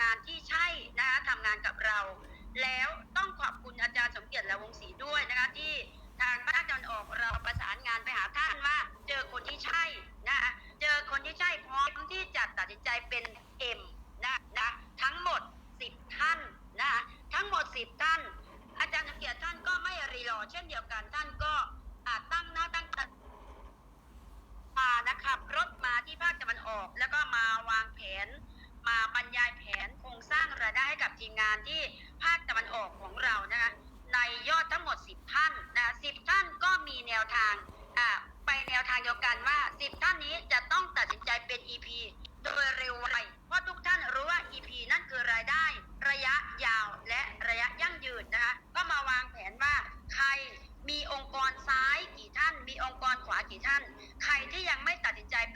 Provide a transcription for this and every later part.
งานที่ใช่นะคะทำงานกับเรา แล้วต้องขอบคุณอาจารย์สมเกียรติและวงศรีด้วยนะคะที่ทางภาคตะวันออกเราประสานงานไปหาท่านว่า เจอคนที่ใช่นะคะเจอคนที่ใช่พร้อมที่จะตัดสินใจเป็นเอ็มนะนะทั้งหมด10ท่าน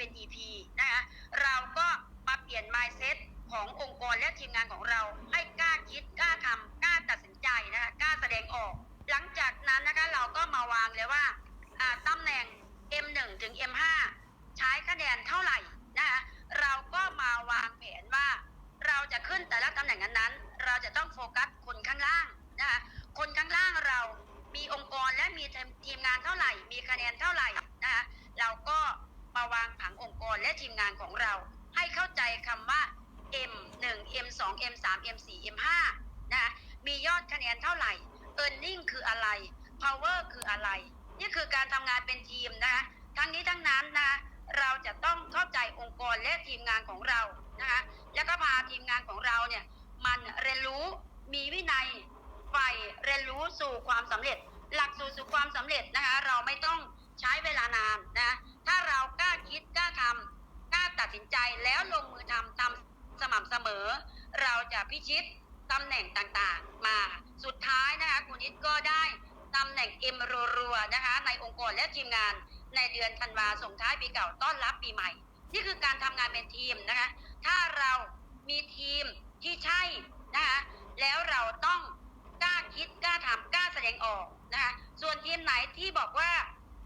เป็น EP นะคะเราก็มาเปลี่ยน mindset ขององค์กรและทีมงานของเราให้กล้า ทีมงานของเรา ให้เข้าใจคำว่า M1 M2 M3 M4 M5 นะคะมียอดคะแนนเท่าไหร่ earning คืออะไร power คืออะไร นี่คือการทำงานเป็นทีมนะคะทั้งนี้ทั้งนั้นนะคะเราจะต้องเข้าใจองค์กรและทีมงานของเรานะคะแล้วก็พาทีมงานของเราเนี่ยมันเรียนรู้มีวินัยใฝ่เรียนรู้สู่ความสำเร็จ หลักสูตรสู่ความสำเร็จนะคะเราไม่ต้องใช้เวลานานนะถ้าเรากล้าคิดกล้าทำ กล้าตัดสินใจแล้วลงมือทำทำสม่ำเสมอ เราจะพิชิตตำแหน่งต่างๆ มาสุดท้ายนะคะคุณนิดก็ได้ตำแหน่งเอ็มรัวๆนะคะ ในองค์กรและทีมงานในเดือนธันวาส่งท้ายปีเก่าต้อนรับปีใหม่ นี่คือการทำงานเป็นทีมนะคะ ถ้าเรามีทีมที่ใช่นะคะแล้วเราต้องกล้าคิดกล้าทำกล้าแสดงออกนะคะส่วนทีมไหนที่บอกว่า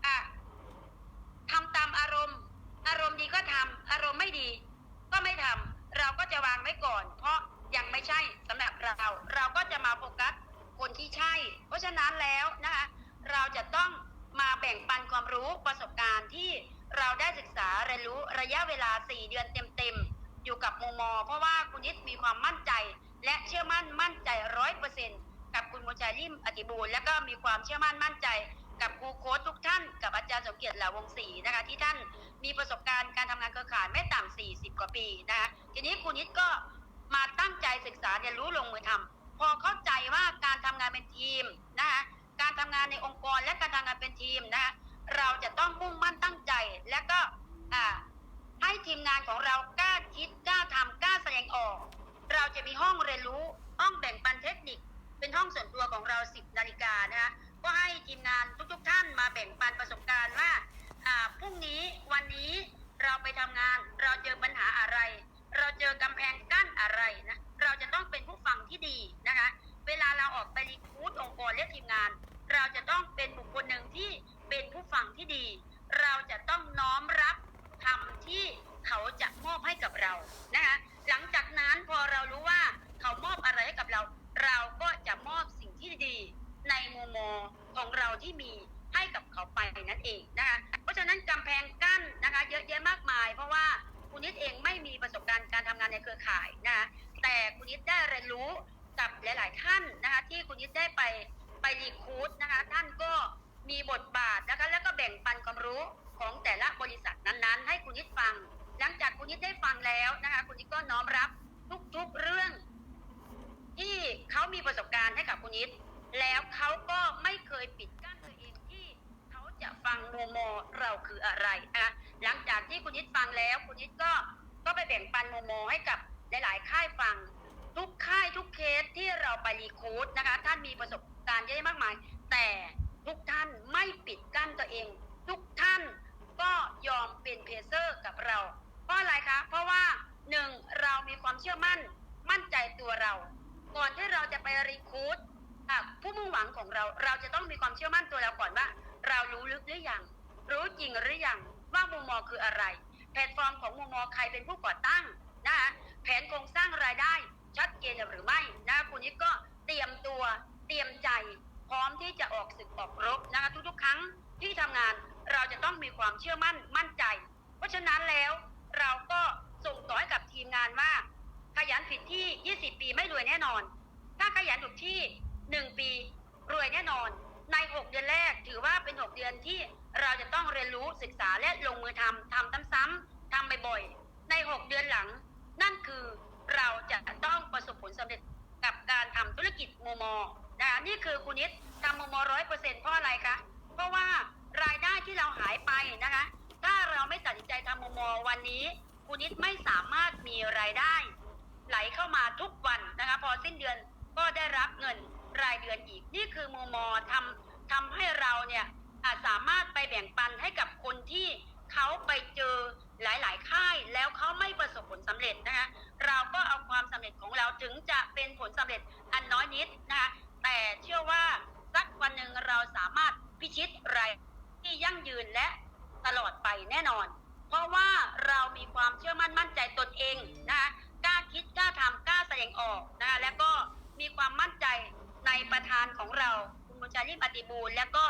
อะทำตามอารมณ์ อารมณ์ดีก็ทำอารมณ์ไม่ดี ก็ไม่ทำเราก็จะวางไว้ก่อน เพราะยังไม่ใช่สำหรับเรา เราก็จะมาโฟกัสคนที่ใช่ เพราะฉะนั้นแล้วนะคะเราจะต้องมาแบ่งปันความรู้ประสบการณ์ที่เราได้ศึกษาเรียนรู้ระยะเวลา 4 เดือนเต็มๆ อยู่กับมมอเพราะว่าคุณนิดมีความมั่นใจ และเชื่อมั่นมั่นใจร้อยเปอร์เซ็นกับคุณโมชาลิมอติบูลและก็มีความเชื่อมั่นมั่นใจ กับครูโค้ชทุกท่านกับอาจารย์สมเกียรติเหล่าวงศรีนะคะ ที่ท่านมีประสบการณ์การทำงานเครือข่ายไม่ต่ำ40 กว่าปีนะคะทีนี้คุณนิดก็มาตั้งใจศึกษาเรียนรู้ลงมือทำพอเข้าใจว่าการทำงานเป็นทีมนะคะการทำงานในองค์กรและการทำงานเป็นทีมนะคะเราจะต้องมุ่งมั่นตั้งใจและก็อ่าให้ทีมงานของเรากล้าคิดกล้าทำกล้าแสดงออก เราจะมีห้องเรียนรู้ห้องแบ่งปันเทคนิค เป็นห้องส่วนตัวของเรา 10 นาฬิกานะคะ ก็ให้ทีมงานทุกๆท่านมาแบ่งปันประสบการณ์ว่าพรุ่งนี้วันนี้เราไปทำงาน เราเจอปัญหาอะไร เราเจอกำแพงกั้นอะไรนะเราจะต้องเป็นผู้ฟังที่ดีนะคะ เวลาเราออกไปรีคูดองค์กรและทีมงาน เราจะต้องเป็นบุคคลหนึ่งที่เป็นผู้ฟังที่ดี เราจะต้องน้อมรับคำที่เขาจะมอบให้กับเรานะคะหลังจากนั้นพอเรารู้ว่าเขามอบอะไรให้กับเรา เราก็จะมอบสิ่งที่ดีในมุมม องของเราที่มีให้กับเขาไปนั่นเองนะคะเพราะฉะนั้นกำแพงกั้นนะคะ เยอะแยะมากมาย เพราะว่าคุณนิดเองไม่มีประสบการณ์การทำงานในเครือข่ายนะคะแต่คุณนิดได้เรียนรู้กับหลาย ๆ ท่านนะคะที่คุณนิดได้ไปไปรีคูดนะคะท่านก็มีบทบาทนะคะแล้วก็แบ่งปันความรู้ของแต่ละบริษัทนั้น ๆ ให้คุณนิดฟัง หลังจากคุณนิดได้ฟังแล้วนะคะคุณนิดก็น้อมรับทุก ๆ เรื่อง ที่เขามีประสบการณ์ให้กับคุณนิด แล้วเขาก็ไม่เคยปิดกั้นตัวเองที่เขาจะฟังโมโมเรา คืออะไรนะคะหลังจากที่คุณนิดฟังแล้วคุณนิดก็ก็ไปแบ่งปันโมโมให้กับหลายๆค่ายฟัง ทุกค่ายทุกเคสที่เราไปรีคูดนะคะ ท่านมีประสบการณ์เยอะมากมาย แต่ทุกท่านไม่ปิดกั้นตัวเอง ทุกท่านก็ยอมเป็นเพเซอร์กับเรา เพราะอะไรคะ เพราะว่าหนึ่งเรามีความเชื่อมั่น มั่นใจตัวเรา ก่อนที่เราจะไปรีคูดผู้มุ่งหวังของเรา เราจะต้องมีความเชื่อมั่นตัวเราก่อนว่า เรารู้ลึกหรือยัง รู้จริงหรือยังว่ามุมมอคืออะไร แพลตฟอร์มของมูมอใครเป็นผู้ก่อตั้งนะคะแผนโครงสร้างรายได้ชัดเจนหรือไม่นะคุณนิดก็เตรียมตัวเตรียมใจ พร้อมที่จะออกศึกออกรบนะคะทุกๆ ครั้งที่ทำงานเราจะต้องมีความเชื่อมั่นมั่นใจ เพราะฉะนั้นแล้วเราก็ส่งต่อให้กับทีมงานว่า ขยันผิดที่ 20 ปีไม่รวยแน่นอน ถ้าขยันถูกที่ 1 ปีรวยแน่นอน ใน 6 เดือนแรกถือว่าเป็น 6 เดือนที่ เราจะต้องเรียนรู้ศึกษาและลงมือทำทำซ้ำๆทำบ่อยๆใน 6 เดือนหลัง นั่นคือเราจะต้องประสบผลสำเร็จกับการทำธุรกิจโมโมนะนี่คือคุณนิดทำโมโมร้อยเปอร์เซ็นต์เพราะอะไรคะเพราะว่ารายได้ที่เราหายไปนะคะ ถ้าเราไม่ตัดสินใจทำโมโมวันนี้คุณนิดไม่สามารถมีรายได้ ไหลเข้ามาทุกวันนะคะ พอสิ้นเดือนก็ได้รับเงินรายเดือนอีก นี่คือโมโมทำทำให้เราเนี่ย สามารถไปแบ่งปันให้กับคนที่เขาไปเจอหลาย ๆ ค่ายแล้วเขาไม่ประสบผลสำเร็จนะคะเราก็เอาความสำเร็จของเราถึงจะเป็นผลสำเร็จอันน้อยนิดนะคะแต่เชื่อว่าสักวันหนึ่งเราสามารถพิชิตรายที่ยั่งยืนและตลอดไปแน่นอน เพราะว่าเรามีความเชื่อมั่นมั่นใจตนเองนะคะกล้าคิดกล้าทำกล้าแสดงออกนะคะแล้วก็มีความมั่นใจในประธานของเราคุณบุญชัยริปฏิบูรณ์แล้วก็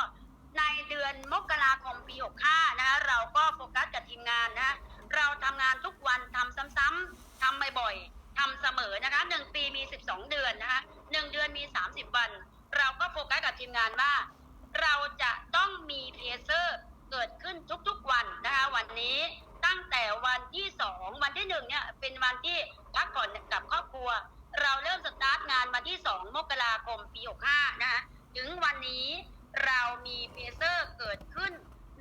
ในเดือนมกราคมปี 65 นะคะเราก็โฟกัสกับทีมงานนะเราทำงานทุกวันทำซ้ำๆทำบ่อยๆทำเสมอนะคะหนึ่งปีมี 12 เดือนนะคะหนึ่งเดือนมี 30 วัน เราก็โฟกัสกับทีมงานว่า เราจะต้องมีเพเซอร์เกิดขึ้นทุกๆวันนะคะวันนี้ตั้งแต่วันที่ 2 วันที่1เนี่ยเป็นวันที่พักผ่อนกับครอบครัว เราเริ่มสตาร์ทงานวันที่ 2 มกราคมปี 65 นะคะถึงวันนี้ เรามีเพเซอร์เกิดขึ้น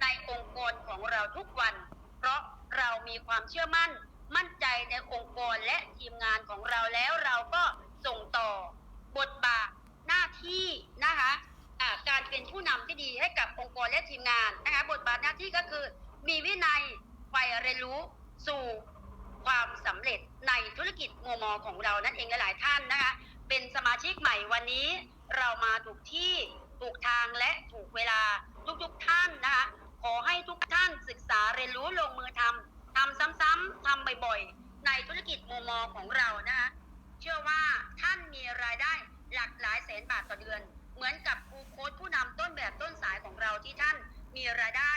ในองค์กรของเราทุกวัน เพราะเรามีความเชื่อมั่น มั่นใจในองค์กรและทีมงานของเราแล้วเราก็ส่งต่อบทบาทหน้าที่นะคะการเป็นผู้นำที่ดีให้กับองค์กรและทีมงานนะคะบทบาทหน้าที่ก็คือ มีวินัยไฟเรียนรู้สู่ความสำเร็จในธุรกิจโมมอของเรานั่นเองหลายๆท่านนะคะ เป็นสมาชิกใหม่วันนี้เรามาถูกที่ ถูกทางและถูกเวลาทุกๆท่านนะคะขอให้ทุกท่านศึกษาเรียนรู้ลงมือทำทำซ้ำๆทำบ่อยๆ ในธุรกิจโมมอของเรานะคะเชื่อว่าท่านมีรายได้หลักหลายแสนบาทต่อเดือน เหมือนกับครูโค้ชผู้นำต้นแบบต้นสายของเราที่ท่านมีรายได้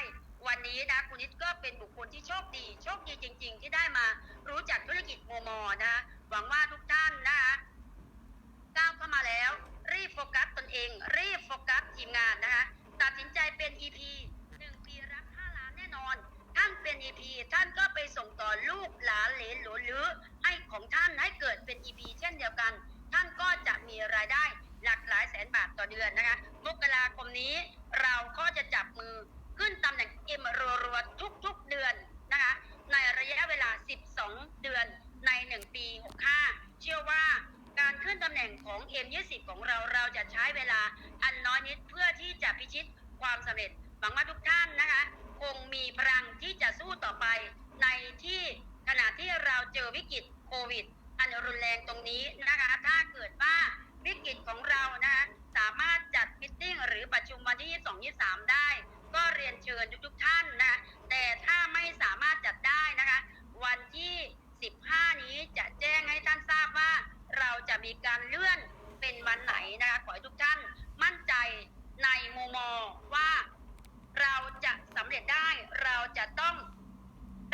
วันนี้นะคุณนิดก็เป็นบุคคลที่โชคดี โชคดีจริง ๆ ที่ได้มารู้จักธุรกิจโมมอนะคะหวังว่าทุกท่านนะคะ ก้าวเข้ามาแล้ว รีบโฟกัสตนเอง รีบโฟกัสทีมงานนะคะ ตัดสินใจเป็น EP หนึ่งปีรับ 5 ล้านแน่นอน ท่านเป็น EP ท่านก็ไปส่งต่อลูกหลานเหลนหลหรือ ให้ของท่านให้เกิดเป็น EP เช่นเดียวกัน ท่านก็จะมีรายได้หลักหลายแสนบาทต่อเดือนนะคะ มกราคมนี้เราก็จะจับมือขึ้นตำแหน่ง M รัวๆทุกๆเดือนนะคะ ในระยะเวลา 12 เดือนใน 1 ปี 65 เชื่อว่าการขึ้ น่งของ M20 ของเราเราจะใช้เวลาอันน้อยนิดเพื่อที่จะพิชิตความสำเร็จหวังว่าทุกท่านนะคะ คงมีพลังที่จะสู้ต่อไปในที่ขณะที่เราเจอวิกฤตโควิด อันรุนแรงตรงนี้นะคะ ถ้าเกิดว่าวิกฤตของเรานะคะสามารถจัดมิทติ้งหรือประชุมวันที่ 22 23 ได้ ก็เรียนเชิญทุกๆท่านนะแต่ถ้าไม่สามารถจัดได้นะคะ วันที่ 15 นี้จะแจ้งให้ท่านทราบว่า เราจะ มีการเลื่อนเป็นวันไหนนะคะขอให้ทุกท่านมั่นใจในโมโมว่าเราจะสำเร็จได้เราจะต้อง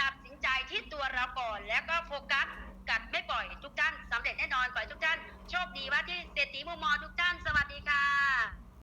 ตัดสินใจที่ตัวเราก่อน แล้วก็โฟกัสกัดไม่ปล่อยทุกท่านสำเร็จแน่นอนขอให้ทุกท่านโชคดีว่าที่เศรษฐีโมโมทุกท่านสวัสดีค่ะ